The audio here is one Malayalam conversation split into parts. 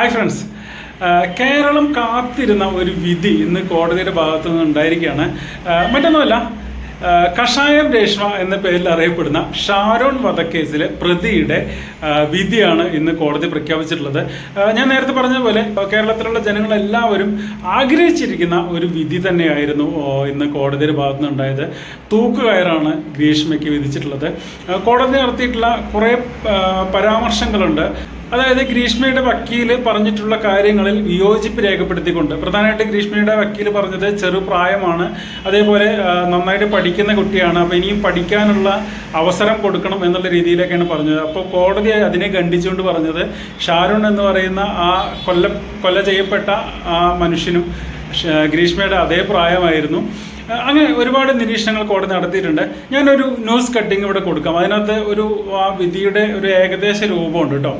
ഹായ് ഫ്രണ്ട്സ് കേരളം കാത്തിരുന്ന ഒരു വിധി ഇന്ന് കോടതിയുടെ ഭാഗത്തു നിന്ന് ഉണ്ടായിരിക്കുകയാണ്. മറ്റൊന്നുമല്ല കഷായം രേഷ്മ എന്ന പേരിൽ അറിയപ്പെടുന്ന ഷാരോൺ വധക്കേസിലെ പ്രതിയുടെ വിധിയാണ് ഇന്ന് കോടതി പ്രഖ്യാപിച്ചിട്ടുള്ളത്. ഞാൻ നേരത്തെ പറഞ്ഞതുപോലെ കേരളത്തിലുള്ള ജനങ്ങളെല്ലാവരും ആഗ്രഹിച്ചിരിക്കുന്ന ഒരു വിധി തന്നെയായിരുന്നു ഇന്ന് കോടതിയുടെ ഭാഗത്തു നിന്നുണ്ടായത്. തൂക്കുകയറാണ് ഗ്രീഷ്മയ്ക്ക് വിധിച്ചിട്ടുള്ളത്. കോടതി നടത്തിയിട്ടുള്ള കുറേ പരാമർശങ്ങളുണ്ട്. അതായത് ഗ്രീഷ്മയുടെ വക്കീൽ പറഞ്ഞിട്ടുള്ള കാര്യങ്ങളിൽ വിയോജിപ്പ് രേഖപ്പെടുത്തിക്കൊണ്ട് പ്രധാനമായിട്ട് ഗ്രീഷ്മയുടെ വക്കീൽ പറഞ്ഞത് ചെറുപ്രായമാണ് അതേപോലെ നന്നായിട്ട് പഠിക്കുന്ന കുട്ടിയാണ് അപ്പോൾ ഇനിയും പഠിക്കാനുള്ള അവസരം കൊടുക്കണം എന്നുള്ള രീതിയിലൊക്കെയാണ് പറഞ്ഞത്. അപ്പോൾ കോടതി അതിനെ ഖണ്ഡിച്ചുകൊണ്ട് പറഞ്ഞത് ഷാരൂൺ എന്ന് പറയുന്ന ആ കൊല്ല കൊല ചെയ്യപ്പെട്ട ആ മനുഷ്യനും ഗ്രീഷ്മയുടെ അതേ പ്രായമായിരുന്നു. അങ്ങനെ ഒരുപാട് നിരീക്ഷണങ്ങൾ കോടതി നടത്തിയിട്ടുണ്ട്. ഞാനൊരു ന്യൂസ് കട്ടിങ് ഇവിടെ കൊടുക്കാം. അതിനകത്ത് ഒരു ആ വിധിയുടെ ഒരു ഏകദേശ രൂപമുണ്ട് കേട്ടോ.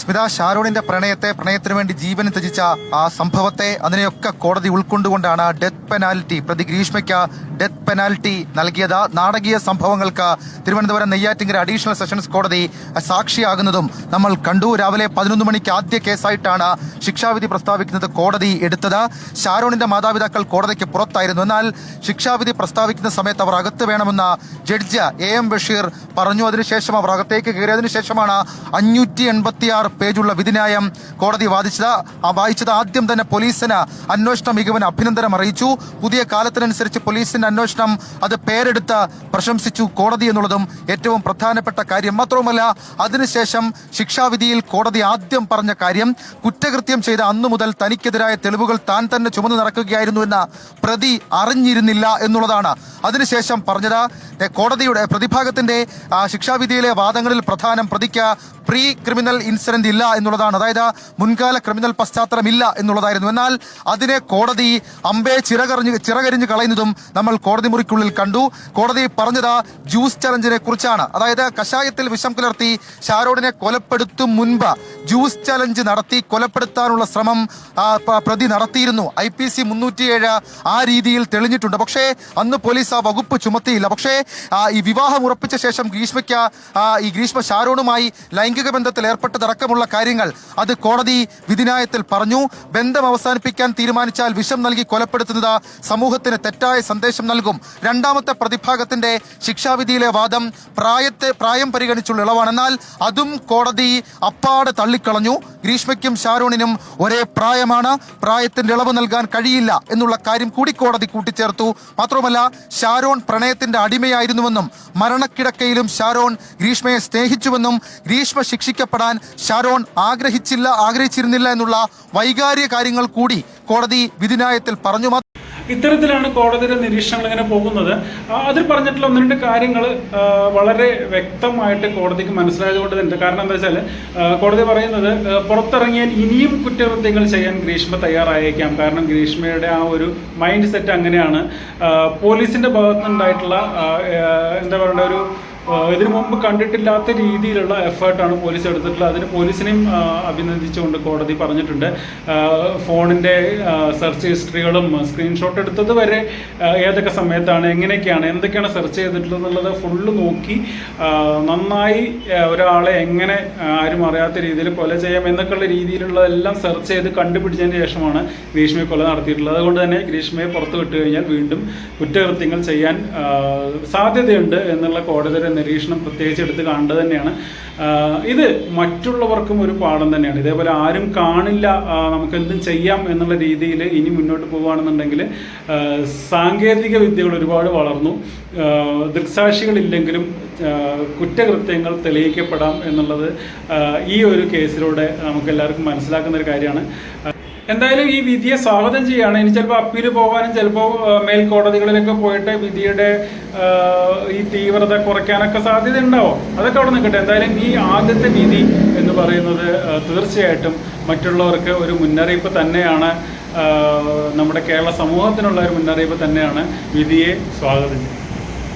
സ്മിത ഷാരൂണിന്റെ പ്രണയത്തെ പ്രണയത്തിനു വേണ്ടി ജീവൻ ത്യജിച്ച ആ സംഭവത്തെ അതിനെയൊക്കെ കോടതി ഉൾക്കൊണ്ടുകൊണ്ടാണ് ഡെത്ത് പെനാൽറ്റി പ്രതി ഗ്രീഷ്മയ്ക്ക് ഡെത്ത് പെനാൽറ്റി നൽകിയത്. നാടകീയ സംഭവങ്ങൾക്ക് തിരുവനന്തപുരം നെയ്യാറ്റിങ്കര അഡീഷണൽ സെഷൻസ് കോടതി സാക്ഷിയാകുന്നതും നമ്മൾ കണ്ടു. രാവിലെ പതിനൊന്ന് മണിക്ക് ആദ്യ കേസായിട്ടാണ് ശിക്ഷാവിധി പ്രസ്താവിക്കുന്നത് കോടതി എടുത്തത്. ഷാരൂണിന്റെ മാതാപിതാക്കൾ കോടതിക്ക് പുറത്തായിരുന്നു. എന്നാൽ ശിക്ഷാവിധി പ്രസ്താവിക്കുന്ന സമയത്ത് അവർ അകത്ത് വേണമെന്ന് ജഡ്ജ് എ എം ബഷീർ പറഞ്ഞു. അതിനുശേഷം അവർ അകത്തേക്ക് കയറിയതിനു ശേഷമാണ് അഞ്ഞൂറ്റി എൺപത്തി ആറ് പേജുള്ള വിധിന്യായം കോടതി വാദിച്ചത് വായിച്ചത് ആദ്യം തന്നെ പോലീസിന് അന്വേഷണ മികവിന് അഭിനന്ദനം അറിയിച്ചു. പുതിയ കാലത്തിനനുസരിച്ച് പോലീസിന്റെ അന്വേഷണം അത് പേരെടുത്ത് പ്രശംസിച്ചു കോടതി എന്നുള്ളതും ഏറ്റവും പ്രധാനപ്പെട്ട കാര്യം. മാത്രവുമല്ല അതിനുശേഷം ശിക്ഷാവിധിയിൽ കോടതി ആദ്യം പറഞ്ഞ കാര്യം കുറ്റകൃത്യം ചെയ്ത അന്നു മുതൽ തനിക്കെതിരായ തെളിവുകൾ താൻ തന്നെ ചുമന്നു നടക്കുകയായിരുന്നു എന്ന പ്രതി അറിഞ്ഞിരുന്നില്ല എന്നുള്ളതാണ്. അതിനുശേഷം പറഞ്ഞത് കോടതിയുടെ പ്രതിഭാഗത്തിന്റെ ശിക്ഷാവിധിയിലെ വാദങ്ങളിൽ പ്രധാനം പ്രതിക്ക് പ്രീ ക്രിമിനൽ ഇൻസിഡന്റ് ഇല്ല എന്നുള്ളതാണ്. അതായത് മുൻകാല ക്രിമിനൽ പശ്ചാത്തലമില്ല എന്നുള്ളതായിരുന്നു. എന്നാൽ അതിനെ കോടതി അമ്പേ ചിറകറിഞ്ഞ് ചിറകരിഞ്ഞ് കളയുന്നതും നമ്മൾ കോടതി മുറിക്കുള്ളിൽ കണ്ടു. കോടതി പറഞ്ഞത് ജ്യൂസ് ചലഞ്ചിനെ കുറിച്ചാണ്. അതായത് കഷായത്തിൽ വിഷം കലർത്തി ഷാരോഡിനെ കൊലപ്പെടുത്തും മുൻപ് ജ്യൂസ് ചലഞ്ച് നടത്തി കൊലപ്പെടുത്താനുള്ള ശ്രമം പ്രതി നടത്തിയിരുന്നു. ഐ പി സി മുന്നൂറ്റിയേഴ് ആ രീതിയിൽ തെളിഞ്ഞിട്ടുണ്ട്. പക്ഷേ അന്ന് പോലീസ് ആ വകുപ്പ് ചുമത്തിയില്ല. പക്ഷേ ഈ വിവാഹം ഉറപ്പിച്ച ശേഷം ഗ്രീഷ്മയ്ക്ക് ഈ ഗ്രീഷ്മ ഷാരോണുമായി ലൈംഗിക ബന്ധത്തിൽ ഏർപ്പെട്ടതടക്കമുള്ള കാര്യങ്ങൾ അത് കോടതി വിധിന്യായത്തിൽ പറഞ്ഞു. ബന്ധം അവസാനിപ്പിക്കാൻ തീരുമാനിച്ചാൽ വിഷം നൽകി കൊലപ്പെടുത്തുന്നത് സമൂഹത്തിന് തെറ്റായ സന്ദേശം നൽകും. രണ്ടാമത്തെ പ്രതിഭാഗത്തിന്റെ ശിക്ഷാവിധിയിലെ വാദം പ്രായത്തെ പ്രായം പരിഗണിച്ചുള്ള ഇളവാണ് എന്നാൽ അതും കോടതി അപ്പാടെ തള്ളിക്കളഞ്ഞു. ഗ്രീഷ്മയ്ക്കും ഷാരോണിനും ഒരേ പ്രായമാണ്. പ്രായത്തിന്റെ ഇളവ് നൽകാൻ കഴിയില്ല എന്നുള്ള കാര്യം കൂടി കോടതി കൂട്ടിച്ചേർത്തു. മാത്രമല്ല ഷാരോൺ പ്രണയത്തിന്റെ അടിമയായിരുന്നുവെന്നും മരണക്കിടക്കയിലും ഷാരോൺ ഗ്രീഷ്മയെ സ്നേഹിച്ചുവെന്നും ഗ്രീഷ്മ ശിക്ഷിക്കപ്പെടാൻ ഷാരോൺ ആഗ്രഹിച്ചില്ല ആഗ്രഹിച്ചിരുന്നില്ല എന്നുള്ള വൈകാരിക കാര്യങ്ങൾ കൂടി കോടതി വിധിന്യായത്തിൽ പറഞ്ഞു. ഇത്തരത്തിലാണ് കോടതിയുടെ നിരീക്ഷണങ്ങൾ ഇങ്ങനെ പോകുന്നത്. അതിൽ പറഞ്ഞിട്ടുള്ള ഒന്ന് രണ്ട് കാര്യങ്ങൾ വളരെ വ്യക്തമായിട്ട് കോടതിക്ക് മനസ്സിലായതുകൊണ്ട് തന്നെ. കാരണം എന്താ വെച്ചാൽ കോടതി പറയുന്നത് പുറത്തിറങ്ങിയാൽ ഇനിയും കുറ്റകൃത്യങ്ങൾ ചെയ്യാൻ ഗ്രീഷ്മ തയ്യാറായേക്കാം. കാരണം ഗ്രീഷ്മയുടെ ആ ഒരു മൈൻഡ് സെറ്റ് അങ്ങനെയാണ്. പോലീസിന്റെ ഭാഗത്തുനിന്നുണ്ടായിട്ടുള്ള എന്താ പറയുക ഒരു ഇതിനു മുമ്പ് കണ്ടിട്ടില്ലാത്ത രീതിയിലുള്ള എഫേർട്ടാണ് പോലീസ് എടുത്തിട്ടുള്ളത്. അതിന് പോലീസിനെയും അഭിനന്ദിച്ചുകൊണ്ട് കോടതി പറഞ്ഞിട്ടുണ്ട്. ഫോണിന്റെ സെർച്ച് ഹിസ്റ്ററികളും സ്ക്രീൻഷോട്ട് എടുത്തത് വരെ ഏതൊക്കെ സമയത്താണ് എങ്ങനെയൊക്കെയാണ് എന്തൊക്കെയാണ് സെർച്ച് ചെയ്തിട്ടുള്ളത് ഫുള്ള് നോക്കി നന്നായി ഒരാളെ എങ്ങനെ ആരും അറിയാത്ത രീതിയിൽ കൊല ചെയ്യാം എന്നൊക്കെയുള്ള രീതിയിലുള്ളതെല്ലാം സെർച്ച് ചെയ്ത് കണ്ടുപിടിച്ചതിന് ശേഷമാണ് ഗ്രീഷ്മയെ കൊല നടത്തിയിട്ടുള്ളത്. അതുകൊണ്ട് തന്നെ ഗ്രീഷ്മയെ പുറത്തു വിട്ടു കഴിഞ്ഞാൽ വീണ്ടും കുറ്റകൃത്യങ്ങൾ ചെയ്യാൻ സാധ്യതയുണ്ട് എന്നുള്ള കോടതിയുടെ നിരീക്ഷണം പ്രത്യേകിച്ച് എടുത്ത് കണ്ടത് തന്നെയാണ്. ഇത് മറ്റുള്ളവർക്കും ഒരു പാഠം തന്നെയാണ്. ഇതേപോലെ ആരും കാണില്ല നമുക്ക് എന്തും ചെയ്യാം എന്നുള്ള രീതിയിൽ ഇനി മുന്നോട്ട് പോവുകയാണെന്നുണ്ടെങ്കിൽ സാങ്കേതിക വിദ്യകൾ ഒരുപാട് വളർന്നു. ദൃക്സാക്ഷികളില്ലെങ്കിലും കുറ്റകൃത്യങ്ങൾ തെളിയിക്കപ്പെടാം എന്നുള്ളത് ഈ ഒരു കേസിലൂടെ നമുക്ക് എല്ലാവർക്കും മനസ്സിലാക്കുന്ന ഒരു കാര്യമാണ്. എന്തായാലും ഈ വിധിയെ സ്വാഗതം ചെയ്യുകയാണ് ഇനി ചിലപ്പോൾ അപ്പീൽ പോകാനും ചിലപ്പോൾ മേൽക്കോടതികളിലൊക്കെ പോയിട്ട് വിധിയുടെ ഈ തീവ്രത കുറയ്ക്കാനൊക്കെ സാധ്യത ഉണ്ടാവും അതൊക്കെ അവിടെ നിൽക്കട്ടെ. എന്തായാലും ഈ ആദ്യത്തെ വിധി എന്ന് പറയുന്നത് തീർച്ചയായിട്ടും മറ്റുള്ളവർക്ക് ഒരു മുന്നറിയിപ്പ് തന്നെയാണ്. നമ്മുടെ കേരള സമൂഹത്തിനുള്ള ഒരു മുന്നറിയിപ്പ് തന്നെയാണ് വിധിയെ സ്വാഗതം ചെയ്യുന്നത്.